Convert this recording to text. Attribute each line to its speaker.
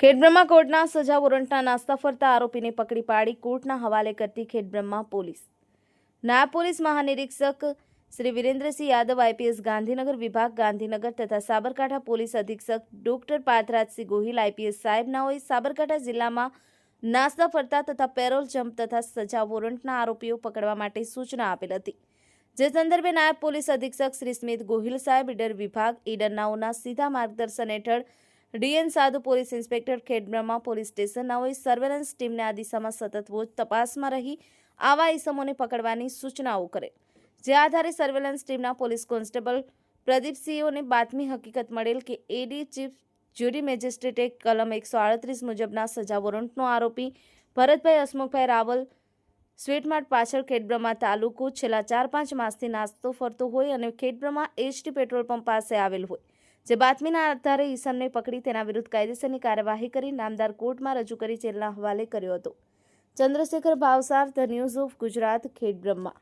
Speaker 1: ખેડબ્રહ્મા કોર્ટના સજા વોરંટના નાસ્તા ફરતા આરોપીને પકડી પાડી કોર્ટના હવાલે કરતી ખેડબ્રહ્મા પોલીસ. નાયબ પોલીસ મહાનિરીક્ષક શ્રી વિરેન્દ્રસિંહ યાદવ, આઈપીએસ ગાંધીનગર વિભાગ, ગાંધીનગર તથા સાબરકાંઠા પોલીસ અધિક્ષક ડોક્ટર પાર્થરાજસિંહ ગોહિલ, આઈપીએસ સાહેબનાઓએ સાબરકાંઠા જિલ્લામાં નાસ્તા ફરતા તથા પેરોલ જમ્પ તથા સજા વોરંટના આરોપીઓ પકડવા માટે સૂચના આપેલ હતી. જે સંદર્ભે નાયબ પોલીસ અધિક્ષક શ્રી સ્મિત ગોહિલ સાહેબ, ઈડર વિભાગ ઈડરનાઓના સીધા માર્ગદર્શન હેઠળ DN Sadhu police inspector Khedbrahma police સ્ટેશનનાઓએ surveillance ટીમને આ દિશામાં સતત વોચ તપાસમાં રહી, આવા ઇસમોને પકડવાની સૂચનાઓ કરે. જે આધારે સર્વેલન્સ ટીમના પોલીસ કોન્સ્ટેબલ પ્રદીપસિંહોને બાતમી હકીકત મળેલ કે એડી ચીફ જ્યુડી મેજિસ્ટ્રેટે કલમ એકસો આડત્રીસ મુજબના સજા વોરંટનો આરોપી ભરતભાઈ હસમુખભાઈ રાવલ સ્વીટમાર્ટ પાછળ ખેડબ્રહ્મા તાલુકો છેલ્લા ચાર પાંચ માસથી નાસ્તો ફરતો હોય અને ખેડબ્રહ્મા એચડી પેટ્રોલ પંપ પાસે આવેલ હોય. જે બાતમીના આધારે ઈસમને પકડી તેના વિરુદ્ધ કાયદેસરની કાર્યવાહી કરી નામદાર કોર્ટમાં રજૂ કરી જેલના હવાલે કર્યો હતો. Chandrashekhar Bhavsar, the news of Gujarat, Khedbrahma.